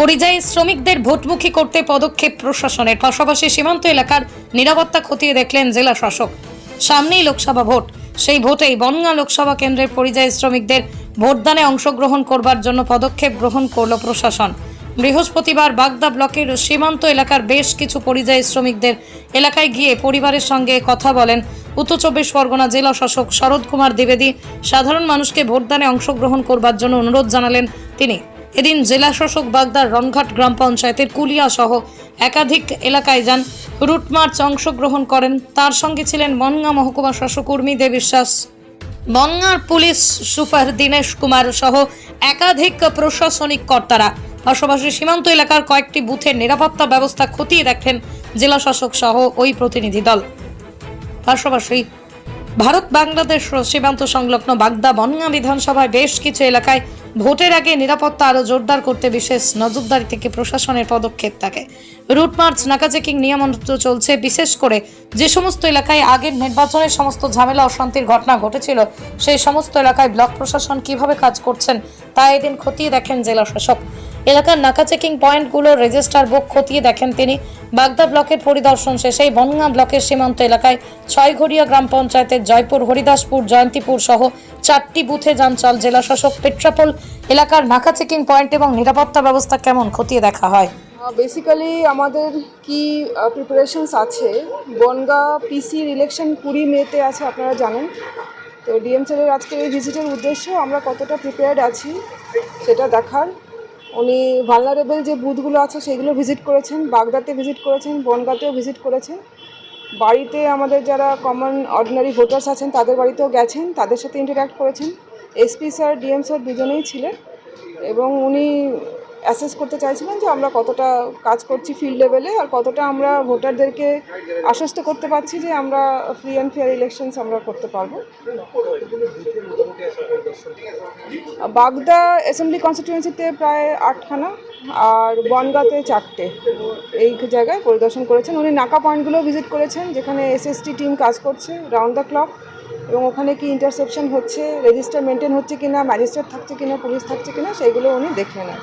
পরিযায়ী শ্রমিকদের ভোটমুখী করতে পদক্ষেপ প্রশাসনের। পাশাপাশি সীমান্ত এলাকার নিরাপত্তা খতিয়ে দেখলেন জেলা শাসক। সামনেই লোকসভা ভোট। সেই ভোটেই বনগাঁ লোকসভা কেন্দ্রের পরিযায়ী শ্রমিকদের ভোটদানে অংশগ্রহণ করবার জন্য পদক্ষেপ গ্রহণ করল প্রশাসন। বৃহস্পতিবার বাগদা ব্লকের সীমান্ত এলাকার বেশ কিছু পরিযায়ী শ্রমিকদের এলাকায় গিয়ে পরিবারের সঙ্গে কথা বলেন উত্তর চব্বিশ পরগনা জেলা শাসক শরৎ কুমার দ্বিবেদী। সাধারণ মানুষকে ভোটদানে অংশগ্রহণ করবার জন্য অনুরোধ জানালেন তিনি। এদিন জেলা শাসক বাগদার রনঘাট গ্রাম পঞ্চায়েতের কুলিয়া সহ একাধিক এলাকায় যান। রুট মার্চ অংশগ্রহণ করেন। তার সঙ্গে ছিলেন বনগাঁ মহকুমা শাসক উর্মি দে বিশ্বাস বনগাঁর পুলিশ সুপার দীনেশ কুমার সহ একাধিক প্রশাসনিক কর্তারা। পাশাপাশি সীমান্ত এলাকার কয়েকটি বুথের নিরাপত্তা ব্যবস্থা খতিয়ে দেখেন জেলা শাসক সহ ওই প্রতিনিধি দল। পাশাপাশি ভারত বাংলাদেশ সীমান্ত সংলগ্ন বাগদা বনগাঁ বিধানসভায় বেশ কিছু এলাকায় ভোটের আগে নিরাপত্তা আরও জোরদার করতে বিশেষ নজরদারি থেকে প্রশাসনের পদক্ষেপ থাকে রুট মার্চ, নাকা চেকিং নিয়মন্ত চলছে। বিশেষ করে যে সমস্ত এলাকায় আগের নির্বাচনের সমস্ত ঝামেলা, অশান্তির ঘটনা ঘটেছিল, সেই সমস্ত এলাকায় ব্লক প্রশাসন কীভাবে কাজ করছেন তা এদিন খতিয়ে দেখেন জেলা শাসক। এলাকার নাকা চেকিং পয়েন্টগুলোর রেজিস্টার বুক খতিয়ে দেখেন তিনি। বাগদা ব্লকের পরিদর্শন শেষেই বনগাঁ ব্লকের সীমান্ত এলাকায় ছয়ঘড়িয়া গ্রাম পঞ্চায়েতের জয়পুর, হরিদাসপুর, জয়ন্তীপুর সহ চারটি বুথে যান চল জেলা শাসক পেট্রাপোল এলাকার নাকা চেকিং পয়েন্ট এবং নিরাপত্তা ব্যবস্থা কেমন খতিয়ে দেখা হয়? বেসিক্যালি আমাদের কি প্রিপারেশনস আছে। বনগা পিসির ইলেকশন কুড়ি মেতে আছে, আপনারা জানেন। তো ডিএম স্যারের আজকে এই ভিজিটের উদ্দেশ্য, আমরা কতটা প্রিপেয়ার্ড আছি সেটা দেখার। উনি ভালনারেবল যে বুথগুলো আছে, সেগুলো ভিজিট করেছেন। বাগদাতে ভিজিট করেছেন, বনগাতেও ভিজিট করেছেন। বাড়িতে আমাদের যারা কমন অর্ডিনারি ভোটার্স আছেন, তাদের বাড়িতেও গেছেন, তাদের সাথে ইন্টারাক্ট করেছেন। এসপি স্যার ডিএম স্যার দুজনেই ছিলেন এবং উনি অ্যাসেস করতে চাইছিলেন যে আমরা কতটা কাজ করছি ফিল্ড লেভেলে আর কতটা আমরা ভোটারদেরকে আশ্বস্ত করতে পারছি যে আমরা ফ্রি অ্যান্ড ফেয়ার ইলেকশনস আমরা করতে পারব। বাগদা অ্যাসেম্বলি কনস্টিটিউয়েন্সিতে প্রায় আটখানা আর বনগাঁতে চারটে এই জায়গায় পরিদর্শন করেছেন। উনি নাকা পয়েন্টগুলো ভিজিট করেছেন, যেখানে এসএসটি টিম কাজ করছে রাউন্ড দ্য ক্লক এবং ওখানে কি ইন্টারসেপশন হচ্ছে রেজিস্টার মেনটেন হচ্ছে কি না ম্যাজিস্ট্রেট থাকছে কি না পুলিশ থাকছে কি না সেইগুলো উনি দেখে কি।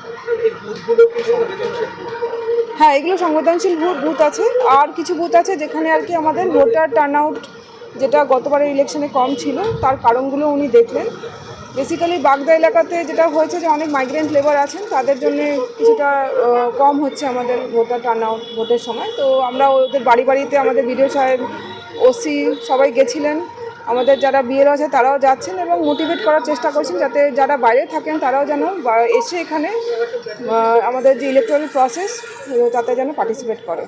হ্যাঁ এগুলো সংবেদনশীল বুথ আছে। আর কিছু বুথ আছে যেখানে আর কি আমাদের ভোটার টার্ন আউট যেটা গতবারের ইলেকশনে কম ছিল, তার কারণগুলো উনি দেখলেন। বেসিক্যালি বাগদা এলাকাতে যেটা হয়েছে যে অনেক মাইগ্রেন্ট লেবার আছেন, তাদের জন্য কিছুটা কম হচ্ছে আমাদের ভোটার টার্ন আউট ভোটের সময়। তো আমরা ওদের বাড়ি বাড়িতে আমাদের বিডিও সাহেব, ওসি সবাই গেছিলেন। আমাদের যারা বিএল আছে তারাও যাচ্ছেন এবং মোটিভেট করার চেষ্টা করছেন যাতে যারা বাইরে থাকেন তারাও যেন এসে এখানে আমাদের যে ইলেকট্রনিক প্রসেস তাতে যেন পার্টিসিপেট করে।